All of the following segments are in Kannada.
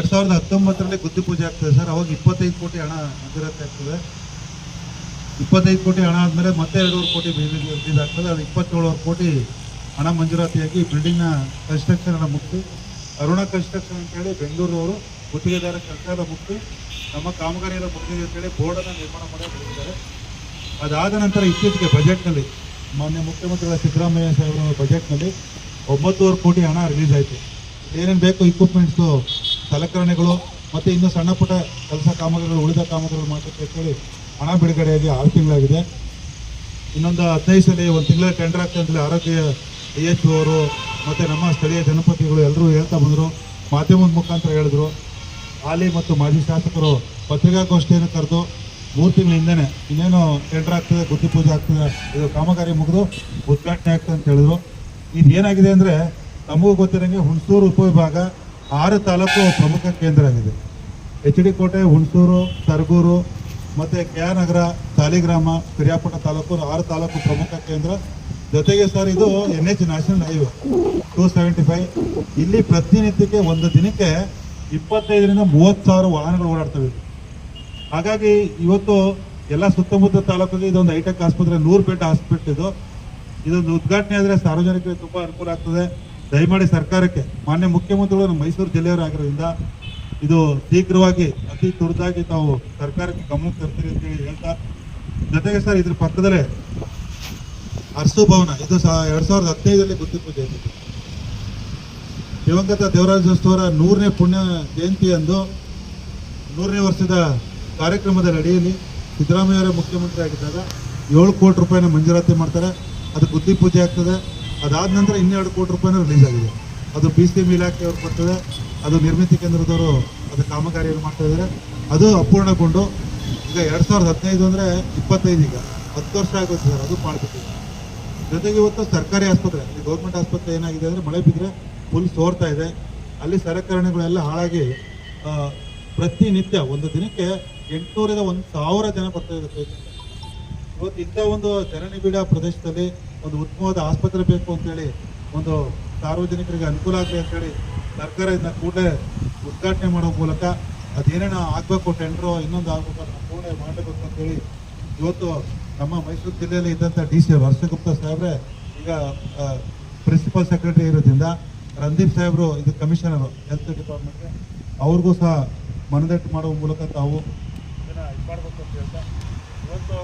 ಎರಡ್ ಸಾವಿರದ ಹತ್ತೊಂಬತ್ತರಲ್ಲಿ ಗುದ್ದಿ ಪೂಜೆ ಆಗ್ತದೆ ಸರ್. ಅವಾಗ ಇಪ್ಪತ್ತೈದು ಕೋಟಿ ಹಣ ಅಭಿವೃದ್ಧಿ ಆಗ್ತದೆ. ಇಪ್ಪತ್ತೈದು ಕೋಟಿ ಹಣ ಆದಮೇಲೆ ಮತ್ತೆ ಎರಡೂವರೆ ಕೋಟಿ ಆಗ್ತದೆ ಅದು ಇಪ್ಪತ್ತೇಳುವರೆ ಕೋಟಿ ಹಣ ಮಂಜೂರಾತಿಯಾಗಿ ಬಿಲ್ಡಿಂಗ್ನ ಕನ್ಸ್ಟ್ರಕ್ಷನ್ ಅನ್ನ ಮುಕ್ತಿ ಅರುಣ ಕನ್ಸ್ಟ್ರಕ್ಷನ್ ಅಂತೇಳಿ ಬೆಂಗಳೂರವರು ಗುತ್ತಿಗೆದಾರ ಕೆಲಸ ಮುಕ್ತಿ ನಮ್ಮ ಕಾಮಗಾರಿ ಎಲ್ಲ ಮುಗಿದಿದೆ ಅಂತೇಳಿ ಬೋರ್ಡನ್ನು ನಿರ್ಮಾಣ ಮಾಡಿ ಅದಾದ ನಂತರ ಇತ್ತೀಚೆಗೆ ಬಜೆಟ್ನಲ್ಲಿ, ಮಾನ್ಯ ಮುಖ್ಯಮಂತ್ರಿಗಳ ಸಿದ್ದರಾಮಯ್ಯ ಸಾಹೇಬರ ಬಜೆಟ್ನಲ್ಲಿ ಒಂಬತ್ತೂವರೆ ಕೋಟಿ ಹಣ ರಿಲೀಸ್ ಆಯಿತು. ಏನೇನು ಬೇಕು ಇಕ್ವಿಪ್ಮೆಂಟ್ಸು ಸಲಕರಣೆಗಳು ಮತ್ತು ಇನ್ನು ಸಣ್ಣ ಪುಟ್ಟ ಕೆಲಸ ಕಾಮಗಾರಿಗಳು, ಉಳಿದ ಕಾಮಗಾರಿಗಳು ಮಾಡೋಕ್ಕೆ ಅಂತೇಳಿ ಹಣ ಬಿಡುಗಡೆಯಾಗಿ ಆರು ತಿಂಗಳಾಗಿದೆ. ಇನ್ನೊಂದು ಹದಿನೈದು ಸಲ, ಒಂದು ತಿಂಗಳ ಟೆಂಡರ್ ಆಗ್ತಾ ಆರೋಗ್ಯ ಡಿ ಎಚ್ ಅವರು ಮತ್ತು ನಮ್ಮ ಸ್ಥಳೀಯ ಜನಪತಿಗಳು ಎಲ್ಲರೂ ಹೇಳ್ತಾ ಬಂದರು. ಮಾಧ್ಯಮದ ಮುಖಾಂತರ ಹೇಳಿದ್ರು. ಹಾಲಿ ಮತ್ತು ಮಾಜಿ ಶಾಸಕರು ಪತ್ರಿಕಾಗೋಷ್ಠಿಯನ್ನು ಕರೆದು ಮೂರು ತಿಂಗಳ ಹಿಂದೆನೆ ಇನ್ನೇನು ಟೆಂಡರ್ ಆಗ್ತದೆ ಗುದ್ದಿ ಪೂಜೆ ಆಗ್ತದೆ, ಇದು ಕಾಮಗಾರಿ ಮುಗಿದು ಉದ್ಘಾಟನೆ ಆಗ್ತದೆ ಅಂತ ಹೇಳಿದ್ರು. ಇದು ಏನಾಗಿದೆ ಅಂದರೆ ನಮಗೂ ಗೊತ್ತಿರೋಂಗೆ ಹುಣಸೂರು ಉಪವಿಭಾಗ ಆರು ತಾಲೂಕು ಪ್ರಮುಖ ಕೇಂದ್ರ ಆಗಿದೆ. ಎಚ್ ಡಿ ಕೋಟೆ, ಹುಣಸೂರು, ಸರಗೂರು, ಮತ್ತು ಕೆ ನಗರ, ಸಾಲಿಗ್ರಾಮ ಪಿರಿಯಾಪಟ್ಟ ತಾಲೂಕು ಆರು ತಾಲೂಕು ಪ್ರಮುಖ ಕೇಂದ್ರ. ಜೊತೆಗೆ ಸರ್, ಇದು N H national highway two seventy five ಇಲ್ಲಿ ಪ್ರತಿನಿತ್ಯಕ್ಕೆ ಒಂದು ದಿನಕ್ಕೆ ಇಪ್ಪತ್ತೈದರಿಂದ ಮೂವತ್ತು ಸಾವಿರ ವಾಹನಗಳು ಓಡಾಡ್ತವೆ. ಹಾಗಾಗಿ ಇವತ್ತು ಎಲ್ಲ ಸುತ್ತಮುತ್ತ ತಾಲೂಕಿಗೆ ಇದೊಂದು ಐಟೆಕ್ ಆಸ್ಪತ್ರೆ, ನೂರು ಬೆಡ್ ಹಾಸ್ಪಿಟ್ಲ್ ಇದು. ಇದೊಂದು ಉದ್ಘಾಟನೆ ಆದರೆ ಸಾರ್ವಜನಿಕರಿಗೆ ತುಂಬ ಅನುಕೂಲ ಆಗ್ತದೆ. ದಯಮಾಡಿ ಸರ್ಕಾರಕ್ಕೆ, ಮಾನ್ಯ ಮುಖ್ಯಮಂತ್ರಿಗಳು ನಮ್ಮ ಮೈಸೂರು ಜಿಲ್ಲೆಯವರಾಗಿರೋದ್ರಿಂದ ಇದು ಶೀಘ್ರವಾಗಿ ಅತಿ ತುರ್ತಾಗಿ ತಾವು ಸರ್ಕಾರಕ್ಕೆ ಗಮನಕ್ಕೆ ತರ್ತೀರಿ ಅಂತ ಹೇಳಿ ಹೇಳ್ತಾ, ಜೊತೆಗೆ ಸರ್ ಇದ್ರ ಪಕ್ಕದಲ್ಲೇ ಅರಸು ಭವನ, ಇದು ಸಹ ಎರಡ್ ಸಾವಿರದ ಹದಿನೈದರಲ್ಲಿ ಗುತ್ತಿ ಪೂಜೆ ಆಗಿದೆ. ದಿವಂಗತ ದೇವರಾಜೋತ್ಸವರ ನೂರನೇ ಪುಣ್ಯ ಜಯಂತಿಯಂದು ನೂರನೇ ವರ್ಷದ ಕಾರ್ಯಕ್ರಮದ ಅಡಿಯಲ್ಲಿ ಸಿದ್ದರಾಮಯ್ಯ ಮುಖ್ಯಮಂತ್ರಿ ಆಗಿದ್ದಾಗ ಏಳು ಕೋಟಿ ರೂಪಾಯಿನ ಮಂಜೂರಾತಿ ಮಾಡ್ತಾರೆ. ಅದು ಗುದ್ದಿ ಪೂಜೆ ಆಗ್ತದೆ. ಅದಾದ ನಂತರ ಇನ್ನೆರಡು ಕೋಟಿ ರೂಪಾಯಿ ರಿಲೀಸ್ ಆಗಿದೆ. ಅದು ಬಿ ಸಿ ಎಂ ಇಲಾಖೆಯವರು ಬರ್ತದೆ ಅದು ನಿರ್ಮಿತಿ ಕೇಂದ್ರದವರು ಅದು ಕಾಮಗಾರಿಯನ್ನು ಮಾಡ್ತಾ ಇದ್ದಾರೆ. ಅದು ಅಪೂರ್ಣಗೊಂಡು, ಈಗ ಎರಡು ಸಾವಿರದ ಹದಿನೈದು ಅಂದರೆ ಇಪ್ಪತ್ತೈದು ಈಗ, ಹತ್ತು ವರ್ಷ ಆಗುತ್ತೆ ಸರ್, ಅದು ಮಾಡ್ಬಿಟ್ಟಿದೆ ಜೊತೆಗೆ ಇವತ್ತು ಸರ್ಕಾರಿ ಆಸ್ಪತ್ರೆ, ಅಲ್ಲಿ ಗೌರ್ಮೆಂಟ್ ಆಸ್ಪತ್ರೆ ಏನಾಗಿದೆ ಅಂದರೆ ಮಳೆ ಬಿದ್ದರೆ ಫುಲ್ ಸೋರ್ತಾ ಇದೆ. ಅಲ್ಲಿ ಸಲಕರಣೆಗಳೆಲ್ಲ ಹಾಳಾಗಿ ಪ್ರತಿನಿತ್ಯ ಒಂದು ದಿನಕ್ಕೆ ಎಂಟುನೂರಿಂದ ಒಂದು ಸಾವಿರ ಜನ ಬರ್ತಾ ಇದೆ. ಇವತ್ತು ಇಂಥ ಒಂದು ಜನನಿಬಿಡ ಪ್ರದೇಶದಲ್ಲಿ ಒಂದು ಉತ್ತಮವಾದ ಆಸ್ಪತ್ರೆ ಬೇಕು ಅಂತೇಳಿ ಒಂದು ಸಾರ್ವಜನಿಕರಿಗೆ ಅನುಕೂಲ ಆಗಲಿ ಅಂತೇಳಿ ಸರ್ಕಾರ ಇದನ್ನ ಕೂಡಲೇ ಉದ್ಘಾಟನೆ ಮಾಡೋ ಮೂಲಕ ಅದೇನೇನೋ ಆಗಬೇಕು ಟೆಂಡ್ರೋ ಇನ್ನೊಂದು ಆಗಬೇಕು ಅದನ್ನ ಕೂಡಲೇ ಮಾಡಬೇಕು ಅಂತೇಳಿ ಇವತ್ತು ನಮ್ಮ ಮೈಸೂರು ಜಿಲ್ಲೆಯಲ್ಲಿ ಇದ್ದಂಥ ಡಿ ಸಿ ವರ್ಷಗುಪ್ತ ಸಾಹೇಬ್ರೆ, ಈಗ ಪ್ರಿನ್ಸಿಪಲ್ ಸೆಕ್ರೆಟರಿ ಇರೋದ್ರಿಂದ ರಂದೀಪ್ ಸಾಹೇಬ್ರು ಇದು ಕಮಿಷನರು ಹೆಲ್ತ್ ಡಿಪಾರ್ಟ್ಮೆಂಟ್ಗೆ ಅವ್ರಿಗೂ ಸಹ ಮನದಟ್ಟು ಮಾಡುವ ಮೂಲಕ ತಾವು ಇದನ್ನ ಇದು ಮಾಡಬೇಕು ಅಂತ ಹೇಳ್ತಾ, ಇವತ್ತು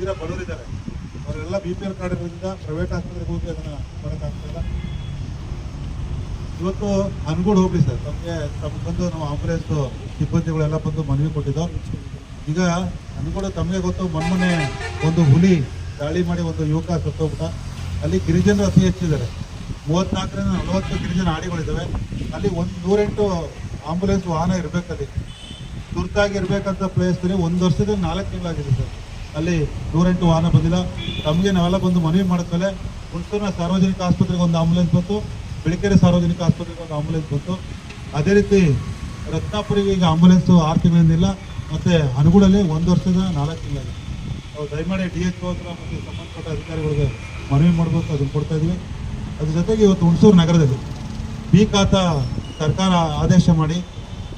ತೀರಾ ಬಡವರಿದ್ದಾರೆ ಅವರೆಲ್ಲ B P L card private ಆಸ್ಪತ್ರೆಗೆ ಹೋಗಿ ಅದನ್ನ ಬರೋಕ್ಕಾಗ್ತಿಲ್ಲ ಇವತ್ತು ಅನ್ಗೂಡ್ ಹೋಗ್ಲಿ ಸರ್. ತಮಗೆ ತಮ್ಗೆ ಬಂದು ನಾವು ಆಂಬುಲೆನ್ಸ್ ಸಿಬ್ಬಂದಿಗಳೆಲ್ಲ ಬಂದು ಮನವಿ ಕೊಟ್ಟಿದ್ದು. ಈಗ ಅನ್ಗೂಡ ತಮಗೆ ಗೊತ್ತು ಮೊನ್ನೆ ಒಂದು ಹುಲಿ ದಾಳಿ ಮಾಡಿ ಒಂದು ಯುವಕ ಸತ್ತೋಗ್ಬಿಟ್ಟ. ಅಲ್ಲಿ ಗಿರಿಜನರು ಅತಿ ಹೆಚ್ಚಿದ್ದಾರೆ. ಮೂವತ್ನಾಲ್ಕರಿಂದ ನಲವತ್ತು ಗಿರಿಜನ ಆಡಿಗಳಿದ್ದಾವೆ. ಅಲ್ಲಿ ಒಂದು ನೂರೆಂಟು ಆಂಬುಲೆನ್ಸ್ ವಾಹನ ಇರಬೇಕಲ್ಲಿ. ತುರ್ತಾಗಿ ಇರಬೇಕಂತ ಪ್ಲೇಸ್ನಲ್ಲಿ ಒಂದು ವರ್ಷದಿಂದ ನಾಲ್ಕು ತಿಂಗಳಾಗಿದೆ ಸರ್. ಅಲ್ಲಿ ನೂರೆಂಟು ವಾಹನ ಬಂದಿಲ್ಲ. ತಮಗೆ ನಾವೆಲ್ಲ ಬಂದು ಮನವಿ ಮಾಡಿದ್ಮೇಲೆ ಹುಣಸೂರಿನ ಸಾರ್ವಜನಿಕ ಆಸ್ಪತ್ರೆಗೆ ಒಂದು ಆಂಬುಲೆನ್ಸ್ ಬಂತು. ಬೆಳಕೆರೆ ಸಾರ್ವಜನಿಕ ಆಸ್ಪತ್ರೆಗೆ ಒಂದು ಆಂಬುಲೆನ್ಸ್ ಬಂತು. ಅದೇ ರೀತಿ ರತ್ನಾಪುರಿಗೆ ಈಗ ಆಂಬುಲೆನ್ಸ್ ಆರು ತಿಂಗಳಿಂದಿಲ್ಲ ಮತ್ತೆ ಅನುಗುಣಲ್ಲಿ ಒಂದು ವರ್ಷದ ನಾಲ್ಕು ತಿಂಗಳಲ್ಲಿ ನಾವು ದಯಮಾಡಿ ಡಿ ಎಚ್ ಹತ್ರ ಮತ್ತು ಸಂಬಂಧಪಟ್ಟ ಅಧಿಕಾರಿಗಳಿಗೆ ಮನವಿ ಮಾಡಬೇಕು, ಅದನ್ನು ಕೊಡ್ತಾ ಇದ್ವಿ ಅದ್ರ ಜೊತೆಗೆ ಇವತ್ತು ಹುಣಸೂರು ನಗರದಲ್ಲಿ ಬಿ ಖಾತ ಸರ್ಕಾರ ಆದೇಶ ಮಾಡಿ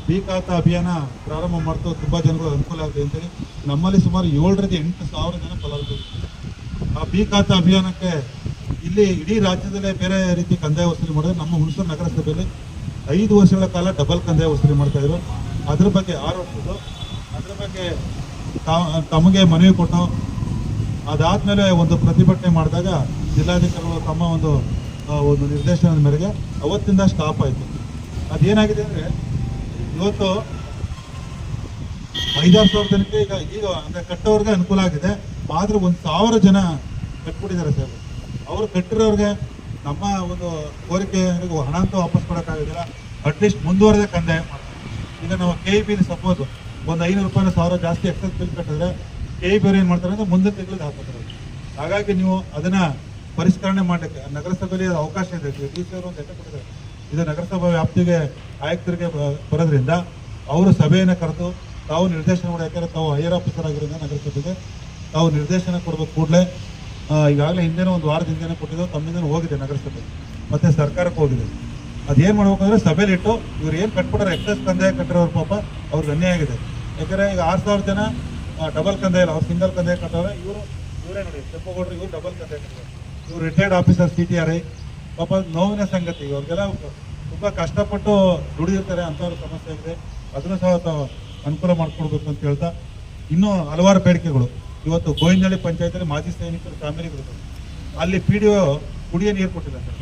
ಬಿ ಅಭಿಯಾನ ಪ್ರಾರಂಭ ಮಾಡ್ತಾ ತುಂಬ ಜನಗಳು ಅನುಕೂಲ ಆಗಿದೆ ಅಂತೇಳಿ ನಮ್ಮಲ್ಲಿ ಸುಮಾರು ಏಳರಿಂದ ಎಂಟು ಸಾವಿರ ಜನ ಫಲಾನುಭವಿಗಳು ಆ ಬಿ ಅಭಿಯಾನಕ್ಕೆ ಇಲ್ಲಿ ಇಡೀ ರಾಜ್ಯದಲ್ಲೇ ಬೇರೆ ರೀತಿ ಕಂದಾಯ ವಸೂಲಿ ಮಾಡಿದ್ರೆ ನಮ್ಮ ಹುಣಸೂರು ನಗರಸಭೆಯಲ್ಲಿ ಐದು ವರ್ಷಗಳ ಕಾಲ ಡಬಲ್ ಕಂದಾಯ ವಸೂಲಿ ಮಾಡ್ತಾ ಇದ್ರು. ಅದ್ರ ಬಗ್ಗೆ ಆರೋಪಿಸಿದ್ರು ಅದ್ರ ಬಗ್ಗೆ ತಮಗೆ ಮನವಿ ಕೊಟ್ಟು ಅದಾದ್ಮೇಲೆ ಒಂದು ಪ್ರತಿಭಟನೆ ಮಾಡಿದಾಗ ಜಿಲ್ಲಾಧಿಕಾರಿಗಳು ತಮ್ಮ ಒಂದು ಒಂದು ನಿರ್ದೇಶನದ ಮೇರೆಗೆ ಅವತ್ತಿಂದ ಸ್ಟಾಪ್ ಆಯಿತು. ಅದೇನಾಗಿದೆ ಅಂದರೆ ಇವತ್ತು ಐದಾರು ಸಾವಿರ ಜನಕ್ಕೆ ಈಗ ಈಗ ಅಂದರೆ ಕಟ್ಟೋರ್ಗೆ ಅನುಕೂಲ ಆಗಿದೆ. ಆದರೆ ಒಂದು ಸಾವಿರ ಜನ ಕಟ್ಬಿಟ್ಟಿದ್ದಾರೆ ಸರ್. ಅವರು ಕಟ್ಟಿರೋರ್ಗೆ ನಮ್ಮ ಒಂದು ಕೋರಿಕೆ ಹಣ ಅಂತ ವಾಪಸ್ ಕೊಡೋಕ್ಕಾಗೋದಿಲ್ಲ ಅಟ್ಲೀಸ್ಟ್ ಮುಂದುವರೆದ ಕಂದಾಯ ಮಾಡ್ತಾರೆ. ಈಗ ನಾವು ಕೆ ಇ ಸಪೋಸ್ ಒಂದು ಐನೂರು ರೂಪಾಯಿನ ಸಾವಿರ ಜಾಸ್ತಿ ಎಕ್ಸಸ್ ಬಿಲ್ ಕಟ್ಟಿದ್ರೆ ಕೆ ಇ ಬಿ ಏನು ಮಾಡ್ತಾರೆ ಅಂದರೆ ಮುಂದಿನ ತಿಂಗಳಿಗೆ ಹಾಕೋತಾರೆ ಹಾಗಾಗಿ ನೀವು ಅದನ್ನ ಪರಿಷ್ಕರಣೆ ಮಾಡಲಿಕ್ಕೆ ನಗರಸಭೆಯಲ್ಲಿ ಅವಕಾಶ ಇದೆ. ಡಿ ಸಿ ಅವರು ಒಂದು ಲೆಕ್ಕ ಕೊಟ್ಟಿದ್ದಾರೆ. ಇದು ನಗರಸಭಾ ವ್ಯಾಪ್ತಿಗೆ ಆಯುಕ್ತರಿಗೆ ಬರೋದ್ರಿಂದ ಅವರು ಸಭೆಯನ್ನು ಕರೆದು ತಾವು ನಿರ್ದೇಶನ ಮಾಡಿ, ಯಾಕಂದರೆ ತಾವು ಹೈಯರ್ ಆಫೀಸರ್ ಆಗಿರೋದ್ರಿಂದ ನಗರಸಭೆಗೆ ತಾವು ನಿರ್ದೇಶನ ಕೊಡಬೇಕು ಕೂಡಲೇ. ಈಗಾಗಲೇ ಹಿಂದೆ ಒಂದು ವಾರದ ಹಿಂದೆನೇ ಕೊಟ್ಟಿದ್ದು, ತಮ್ಮಿಂದನೂ ಹೋಗಿದೆ ನಗರಸಭೆ. ಮತ್ತೆ ಸರ್ಕಾರಕ್ಕೆ ಹೋಗಿದೆ. ಅದೇನು ಮಾಡ್ಬೇಕಂದ್ರೆ ಸಭೆಲಿ ಇಟ್ಟು ಇವ್ರು ಏನು ಕಟ್ಬಿಟ್ಟಾರೆ ಎಕ್ಸಸ್ ಕಂದಾಯ ಕಟ್ಟಿರೋರು ಪಾಪ ಅವ್ರಿಗೆ ಅನ್ಯಾಯ ಆಗಿದೆ. ಯಾಕಂದರೆ ಈಗ ಆರು ಸಾವಿರ ಜನ ಡಬಲ್ ಕಂದಾಯ ಇಲ್ಲ, ಅವ್ರು ಸಿಂಗಲ್ ಕಂದಾಯ ಕಟ್ಟವ್ರೆ ಇವರು, ಇವರೇ ನೋಡಿ ಕೆಂಪೇಗೌಡರು ಇವರು ಡಬಲ್ ಕಂದಾಯ ಕಟ್ಟಿದ್ದಾರೆ ಇವರು retired officer C T R I ಪಾಪ ನೋವಿನ ಸಂಗತಿ. ಅವ್ರಿಗೆಲ್ಲ ತುಂಬಾ ಕಷ್ಟಪಟ್ಟು ದುಡಿದಿರ್ತಾರೆ ಅಂಥವ್ರ ಸಮಸ್ಯೆ ಇದೆ. ಅದನ್ನು ಸಹ ಅನುಕೂಲ ಮಾಡ್ಕೊಡ್ಬೇಕು ಅಂತ ಹೇಳ್ತಾ ಇನ್ನೂ ಹಲವಾರು ಬೇಡಿಕೆಗಳು. ಇವತ್ತು ಗೋವಿಂದಳ್ಳಿ ಪಂಚಾಯತಲ್ಲಿ ಮಾಜಿ ಸೈನಿಕರು ಫ್ಯಾಮಿಲಿಗಳು ಅಲ್ಲಿ ಪಿ ಡಿ ಒ ಕುಡಿಯ ನೀರು ಕೊಟ್ಟಿಲ್ಲ ಸರ್.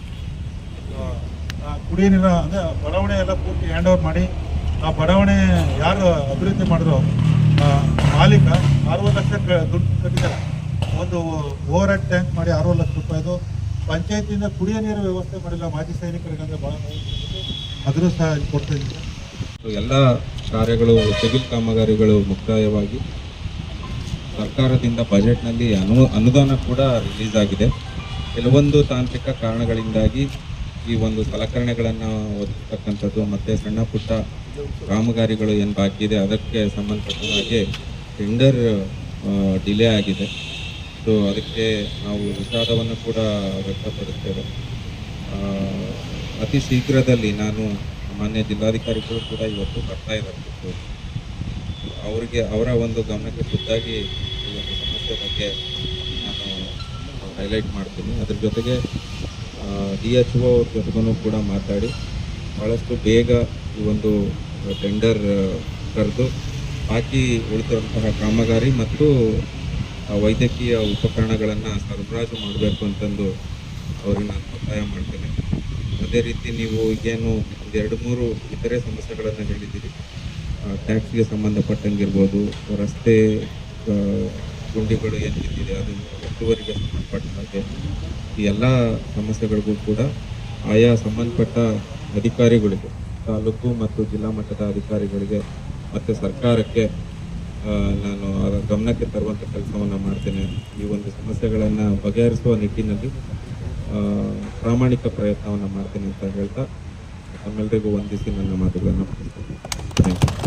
ಕುಡಿಯೋ ನೀರ ಅಂದರೆ ಬಡಾವಣೆ ಎಲ್ಲ ಪೂರ್ತಿ ಹ್ಯಾಂಡ್ ಓವರ್ ಮಾಡಿ ಆ ಬಡಾವಣೆ ಯಾರು ಅಭಿವೃದ್ಧಿ ಮಾಡಿದ್ರು ಮಾಲೀಕ ಅರವತ್ತು ಲಕ್ಷ ದುಡ್ಡು ಕಟ್ಟಿದ್ದಾರೆ. ಒಂದು ಓವರ್ ಹೆಡ್ ಟ್ಯಾಂಕ್ ಮಾಡಿ ಅರವತ್ತು ಲಕ್ಷ ರೂಪಾಯಿದು ಪಂಚಾಯತಿಯಿಂದ ಕುಡಿಯೋ ನೀರು ವ್ಯವಸ್ಥೆ ಮಾಡಿಲ್ಲ, ಮಾಜಿ ಸೈನಿಕರಿಗೆ ಬಹಳ ಅದನ್ನು ಸಹ ಕೊಡ್ತಾ ಎಲ್ಲ ಕಾರ್ಯಗಳು, ಸಿವಿಲ್ ಕಾಮಗಾರಿಗಳು ಮುಕ್ತಾಯವಾಗಿ ಸರ್ಕಾರದಿಂದ ಬಜೆಟ್ನಲ್ಲಿ ಅನು, ಅನುದಾನ ಕೂಡ ರಿಲೀಸ್ ಆಗಿದೆ. ಕೆಲವೊಂದು ತಾಂತ್ರಿಕ ಕಾರಣಗಳಿಂದಾಗಿ ಈ ಒಂದು ಸಲಕರಣೆಗಳನ್ನು ಒದಗಿಸ್ತಕ್ಕಂಥದ್ದು ಮತ್ತು ಸಣ್ಣ ಪುಟ್ಟ ಕಾಮಗಾರಿಗಳು ಏನು ಬಾಕಿ ಇದೆ, ಅದಕ್ಕೆ ಸಂಬಂಧಪಟ್ಟ ಹಾಗೆ ಟೆಂಡರ್ ಡಿಲೇ ಆಗಿದೆ. ಸೊ ಅದಕ್ಕೆ ನಾವು ವಿಷಾದವನ್ನು ಕೂಡ ವ್ಯಕ್ತಪಡಿಸ್ತೇವೆ. ಅತಿ ಶೀಘ್ರದಲ್ಲಿ ನಾನು ಮಾನ್ಯ ಜಿಲ್ಲಾಧಿಕಾರಿಗಳು ಕೂಡ ಇವತ್ತು ಬರ್ತಾ ಇದ್ದಾರೆ ಅವರಿಗೆ, ಅವರ ಒಂದು ಗಮನಕ್ಕೆ ಖುದ್ದಾಗಿ ಈ ಒಂದು ಸಮಸ್ಯೆ ಬಗ್ಗೆ ನಾನು ಹೈಲೈಟ್ ಮಾಡ್ತೀನಿ. ಅದ್ರ ಜೊತೆಗೆ ಡಿ ಎಚ್ ಒ ಅವ್ರ ಜೊತೆಗೂ ಕೂಡ ಮಾತಾಡಿ ಭಾಳಷ್ಟು ಬೇಗ ಈ ಒಂದು ಟೆಂಡರ್ ಕರೆದು, ಬಾಕಿ ಉಳಿದಿರುವಂತಹ ಕಾಮಗಾರಿ ಮತ್ತು ವೈದ್ಯಕೀಯ ಉಪಕರಣಗಳನ್ನು ಸರಬರಾಜು ಮಾಡಬೇಕು ಅಂತಂದು ಅವ್ರಿಗೆ ನಾನು ಒತ್ತಾಯ ಮಾಡ್ತೇನೆ. ಅದೇ ರೀತಿ ನೀವು ಏನು ಎರಡು ಮೂರು ಇತರೆ ಸಮಸ್ಯೆಗಳನ್ನು ಹೇಳಿದ್ದೀರಿ. ಟ್ಯಾಕ್ಸಿಗೆ ಸಂಬಂಧಪಟ್ಟಂಗಿರ್ಬೋದು ರಸ್ತೆ ಗುಂಡಿಗಳು ಏನು ಬಿದ್ದಿದೆ ಅದು ಒತ್ತುವರಿಗೆ ಸಂಬಂಧಪಟ್ಟ ಹಾಗೆ ಈ ಎಲ್ಲ ಸಮಸ್ಯೆಗಳಿಗೂ ಕೂಡ ಆಯಾ ಸಂಬಂಧಪಟ್ಟ ಅಧಿಕಾರಿಗಳಿಗೆ ತಾಲೂಕು ಮತ್ತು ಜಿಲ್ಲಾ ಮಟ್ಟದ ಅಧಿಕಾರಿಗಳಿಗೆ ಮತ್ತು ಸರ್ಕಾರಕ್ಕೆ ಆ, ನಾನು ಅದರ ಗಮನಕ್ಕೆ ತರುವಂಥ ಕೆಲಸವನ್ನು ಮಾಡ್ತೇನೆ. ಈ ಒಂದು ಸಮಸ್ಯೆಗಳನ್ನು ಬಗೆಹರಿಸುವ ನಿಟ್ಟಿನಲ್ಲಿ ಪ್ರಾಮಾಣಿಕ ಪ್ರಯತ್ನವನ್ನು ಮಾಡ್ತೇನೆ ಅಂತ ಹೇಳ್ತಾ ತಮ್ಮೆಲ್ಲರಿಗೂ ವಂದಿಸಿ ನನ್ನ ಮಾತುಗಳನ್ನು ಮುಗಿಸ್ತೇನೆ. Thank you